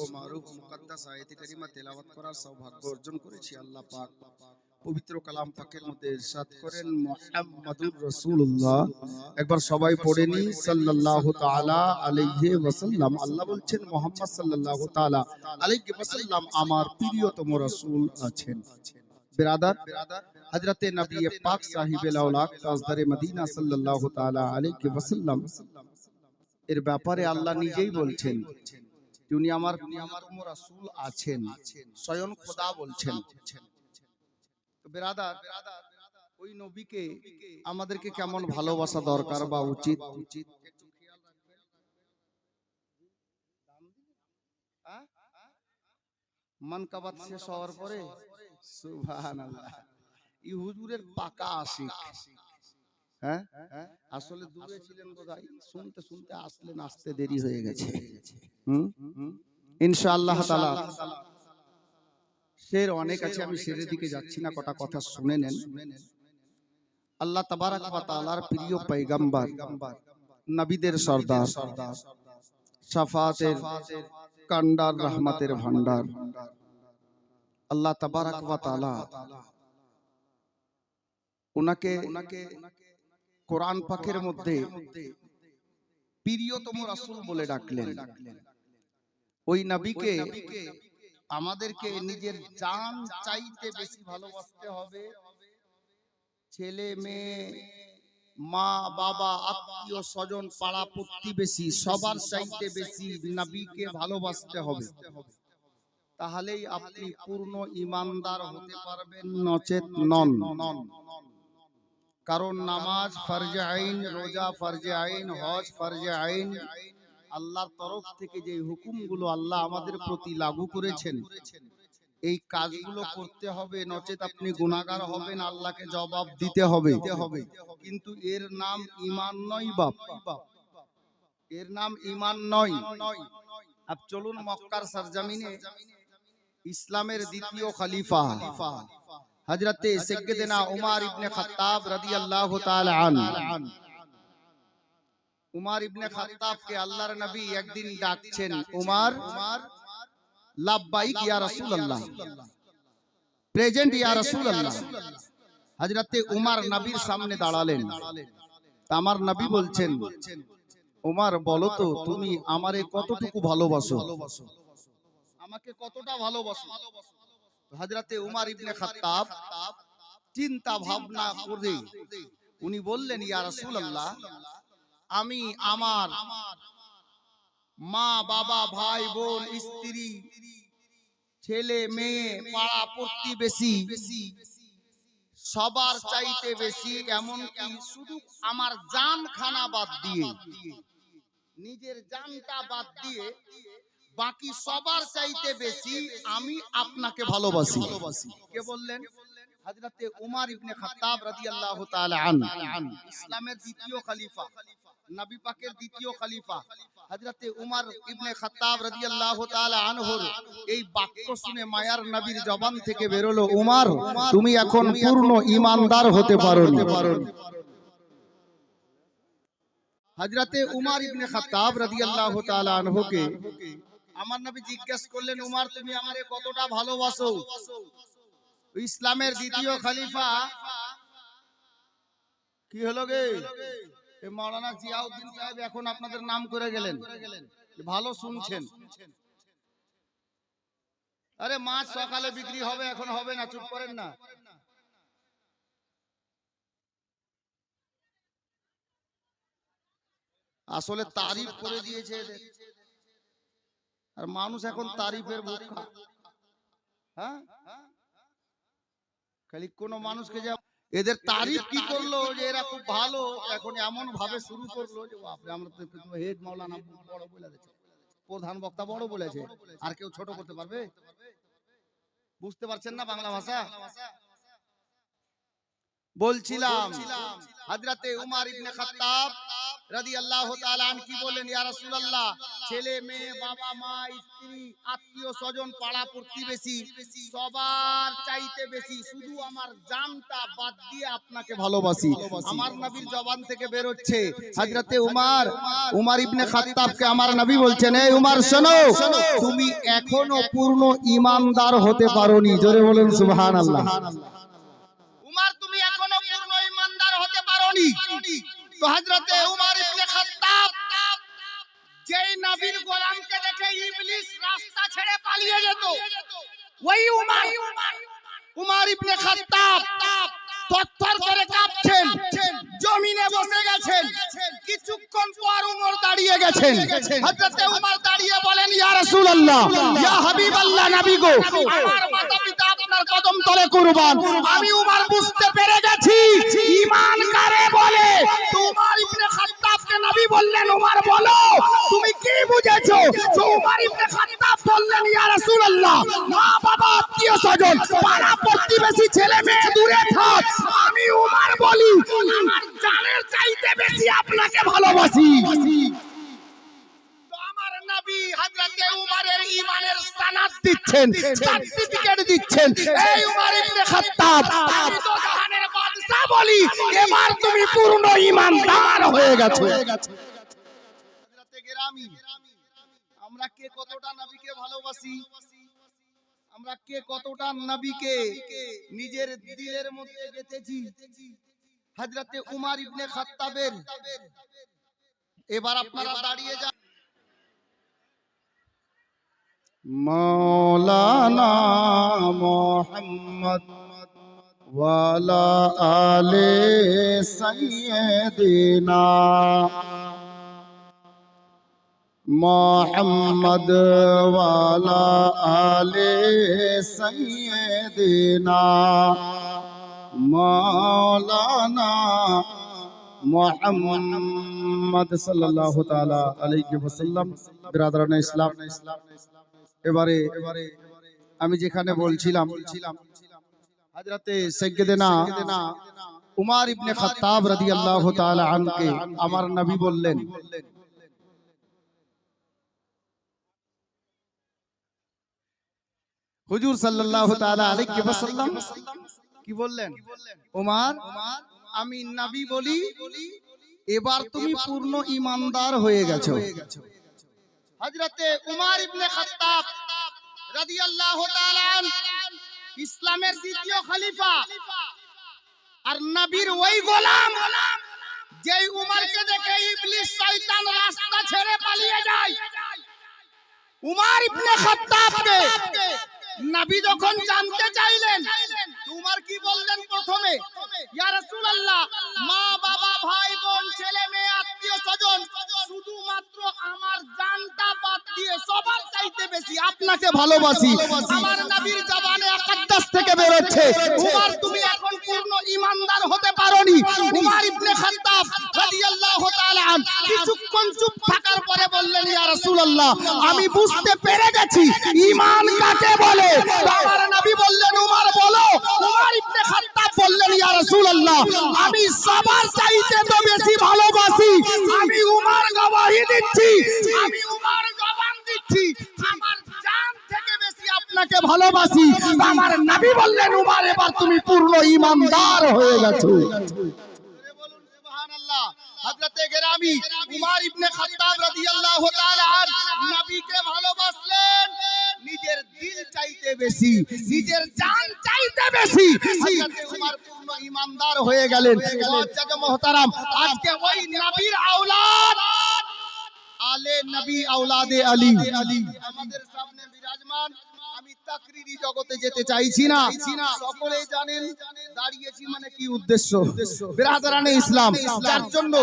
ও মারুফ মুকাদ্দাস আয়াতে কারিমা তেলাওয়াত করার সৌভাগ্য অর্জন করেছি আল্লাহ পাক। পবিত্র কালাম পাকের মধ্যে ইরশাদ করেন মুহাম্মাদুর রাসূলুল্লাহ। একবার সবাই পড়ে নি, সাল্লাল্লাহু তাআলা আলাইহি ওয়াসাল্লাম। আল্লাহ বলছেন, মুহাম্মদ সাল্লাল্লাহু তাআলা আলাইহি ওয়াসাল্লাম আমার প্রিয়তম রাসূল আছেন। বিরাদার, হযরতে নবী পাক সাহিবে লাউলাক তাজদারে মদিনা সাল্লাল্লাহু তাআলা আলাইহি ওয়াসাল্লাম। এর ব্যাপারে আল্লাহ নিজেই বলছেন উনি আমার প্রিয়তম রাসূল আছেন। স্বয়ং খোদা বলছেন। তো বেরাদার, ওই নবীকে আমাদেরকে কেমন ভালোবাসা দরকার বা উচিত? উচিত মন কাবাত শেষ হওয়ার পরে? সুবহানাল্লাহ। ই হুজুরের পাকা আশিক। হ্যাঁ? আসলে দূরে ছিলেন বোধহয়। শুনতে শুনতে আসলেন আসতে দেরি হয়ে গেছে। হুম? ইনশাআল্লাহ তাআলা। শের অনেক আছে আমি শেরের দিকে যাচ্ছি না কটা কথা শুনে নেন। আল্লাহ তাবারাক ওয়া তাআলার প্রিয় পয়গম্বর নবীদের সর্দার শাফাতের কান্ডার রহমতের ভান্ডার আল্লাহ তাবারাক ওয়া তাআলা ওনাকে কোরআন পাকের মধ্যে প্রিয়তম রাসূল বলে ডাকলেন। ওই নবীকে আমাদেরকে নিজের জান চাইতে বেশি ভালোবাসতে হবে। ছেলে মেয়ে মা বাবা আত্মীয় স্বজন পাড়া প্রতিবেশী সবার চাইতে বেশি নবীকে ভালোবাসতে হবে। তাহলেই আপনি পূর্ণ ইমানদার হতে পারবেন নচেত নন। কারণ নামাজ ফরজে আইন রোজা ফরজে আইন হজ ফরজে আইন আল্লাহর তরফ থেকে যে হুকুমগুলো আল্লাহ আমাদের প্রতি লাগু করেছেন। এই কাজগুলো করতে হবে নচেত আপনি গুনাহগার হবেন আল্লাহকে জবাব দিতে হবে। কিন্তু এর নাম ঈমান নয় বাপ। এর নাম ঈমান নয়। আপ চলুন মক্কার সরজমিনে ইসলামের দ্বিতীয় খলিফা। হযরতে সাইয়্যিদনা উমর ইবনে খাত্তাব রাদিয়াল্লাহু তাআলা আন উমার ইবনে খাত্তাবকে আল্লাহর নবী একদিন ডাকছেন উমার লাব্বাইক ইয়া রাসূলুল্লাহ। প্রেজেন্ট ইয়া রাসূলুল্লাহ। হযরতে উমার নবীর সামনে দাঁড়ালেন। আমার নবী বলছেন উমার বলো তো তুমি আমারে কতটুকু ভালোবাসো? আমাকে কতটা ভালোবাসো? হযরতে উমার ইবনে খাত্তাব চিন্তা ভাবনা করে উনি বললেন ইয়া রাসূলুল্লাহ আমি আমার মা বাবা ভাই বোন স্ত্রী ছেলে মেয়ে পাড়া প্রতিবেশী সবার চাইতে বেশি এমনকি শুধু আমার জান খানা বাদ দিয়ে নিজের জানটা বাদ দিয়ে বাকি সবার চাইতে বেশি আমি আপনাকে ভালোবাসি। কে বললেন? হযরতে উমর ইবনে খাত্তাব রাদিয়াল্লাহু তাআলা আন ইসলামের দ্বিতীয় খলিফা। নবী পাকের দ্বিতীয় খলিফা। হযরতে উমর ইবনে খাত্তাব রাদিয়াল্লাহু তাআলা আনহুর। এই বাক্য শুনে মায়ার নবীর জবান থেকে বেরোলো। উমর তুমি এখন পূর্ণ ঈমানদার হতে পারো হযরতে উমর ইবনে খাত্তাব রাদিয়াল্লাহু তাআলা আনহুকে আমার নবী জিজ্ঞেস করলেন, উমর, তুমি আমারে কতটা ভালোবাসো? ইসলামের দ্বিতীয় খলিফা, কি হলো গে? এ মাওলানা জিয়াউদ্দিন সাহেব এখন আপনাদের নাম করে গেলেন। ভালো শুনছেন। আরে মাছ সকালে বিক্রি হবে, এখন হবে না, চুপ করেন না। আসলে তারিফ করে দিয়েছে এদের। আর মানুষ এখন তারিফের বোকা হ্যাঁ? খালি কোন মানুষকে যা এদের তারিফ কি করল যে এরা খুব ভালো? এখন এমন ভাবে শুরু করল যে বাপরে আমরা তো হেড মাওলানা বড় বলে দিয়েছে। প্রধান বক্তা বড় বলেছে। আর কেউ ছোট করতে পারবে? বুঝতে পারছেন না বাংলা ভাষা? বলছিলাম হাজরাতে উমার ইবনে খাত্তাব রাদিয়াল্লাহু তাআলা কি বলেন ইয়া রাসূলুল্লাহ? ছেলে মেয়ে বাবা মা স্ত্রী আত্মীয় স্বজন পাড়া প্রতিবেশী সবার চাইতে বেশি শুধু আমার জানটা বাদ দিয়ে আপনাকে ভালোবাসি। আমার নবীর জবান থেকে বের হচ্ছে। হযরতে উমার উমার ইবনে খাত্তাবকে আমার নবী বলছেন এই উমার শোনো তুমি এখনও পূর্ণ ইমানদার হতে পারোনি। জোরে বলুন সুবহানাল্লাহ। উমার তুমি এখনও পূর্ণ ইমানদার হতে পারোনি। তো হযরতে উমার ইবনে খাত্তাব নবীর গোলামকে দেখে ইবলিস রাস্তা ছেড়ে পালিয়ে যেত। ওই উমার উমার ইবনে খাত্তাব তত্তর করে কাঁপছেন জমিনে বসে গেছেন কিছুক্ষণ পর উমর দাঁড়িয়ে গেছেন। হযরতে উমর দাঁড়িয়ে বলেন ইয়া রাসূলুল্লাহ ইয়া হাবিবাল্লাহ নবী গো আমার মাতা পিতা আপনার কদম তলে কুরবান। আমি উমর বুঝতে পেরে গেছি। ঈমান কারে বলে? তোমার বললেন উমর বলো, তুমি কি বুঝেছ? তো উমর ইবনে খাত্তাব বললেন, ইয়া রাসূলুল্লাহ, মা বাবা, আত্মীয় স্বজন, পাড়া প্রতিবেশী ছেলে মেয়ে দূরে থাক। আমি উমর বলি, আমার জানের চাইতে বেশি আপনাকে ভালোবাসি। নবী হযরতে দিচ্ছেন দিচ্ছেন। এই উমর খাত্তাব বাদশা বলি, এবার তুমি পূর্ণ ঈমানদার হয়ে গেছো। আমরা কে কতটা নবীকে ভালোবাসি? আমরা কে কতটা নবীকে নিজের দিলের মধ্যে গেঁথেছি হযরতে উমর ইবনে খাত্তাবের। এবার আপনারা দাঁড়িয়ে যান। মৌলানা মোহাম্মদ ওয়ালা আলে সাইয়্যিদিনা মোহাম্মদ ওয়ালা আলে সাইয়্যিদিনা মৌলানা মোহাম্মদ সাল্লাল্লাহু তাআলা আলাইহি ওয়াসাল্লাম বিরাদরান ইসলাম এবারে আমি যেখানে বলছিলাম উমর ইবনে খাত্তাব রাদিয়াল্লাহু তাআলা আনকে আমার নবী বললেন, হুজুর সাল্লাল্লাহু তাআলা আলাইহি কি বললেন? ওমর আমি নবী বলি, এবার তুমি পূর্ণ ঈমানদার হয়ে গেছো। হযরতে উমর ইবনে খাত্তাব রাদিয়াল্লাহু তাআলা ইসলামের দ্বিতীয় খলিফা। আর নবীর ওই গোলাম, যেই উমারকে দেখে ইবলিস শয়তান রাস্তা ছেড়ে পালিয়ে যায়। উমার ইবনে খাত্তাবকে নবী যখন জানতে চাইলেন তোমার কি বললেন প্রথমে? মা, বাবা, ভাই, বোন, ছেলে, মেয়ে, আত্মীয় স্বজন, শুধুমাত্র আমার জানটা বাদ দিয়ে সবার চাইতে বেশি আপনাকে ভালোবাসি। আমার নবীর জবানে আকাদ্দাস থেকে বের হচ্ছে উমর, তুমি এখন পূর্ণ ঈমানদার হতে পারোনি। উমর ইবনে খাত্তাব রাদিয়াল্লাহু তাআলা আন কিছুক্ষণ চুপ থাকার পরে বললেন, ইয়া রাসূলুল্লাহ, আমি বুঝতে পেরে গেছি, ঈমান কাকে বলে? আমার নবী বললেন, উমর, বলো। উমর ইবনে খাত্তাব বললেন, ইয়া রাসূলুল্লাহ, আমি সবার চাইতে তো বেশি ভালোবাসি। আমি উমর গবাহি দিচ্ছি, আমি উমর জবান দিচ্ছি। আমার জান থেকে বেশি আপনাকে ভালোবাসি। আমার নবী বললেন, উমর, এবার তুমি পূর্ণ ঈমানদার হয়ে গেছো। হযরতে গেরামি উমর ইবনে খাত্তাব রাদিয়াল্লাহু তাআলা আন নবীকে ভালোবাসলেন। নিজের দিল চাইতে বেশি, নিজের জান চাইতে বেশি। হযরতে উমর পূর্ণ ঈমানদার হয়ে গেলেন। মুআজ্জাজ মুহতারাম, আজকে ওই নবীর আওলাদ। আলে নবী আওলাদে আলী। আমাদের সামনে বিরাজমান জগতে যেতে চাইছি না। সকলেই জানেন দাঁড়িয়েছি মানে কি উদ্দেশ্য? বিরাদরানে ইসলাম। যার জন্য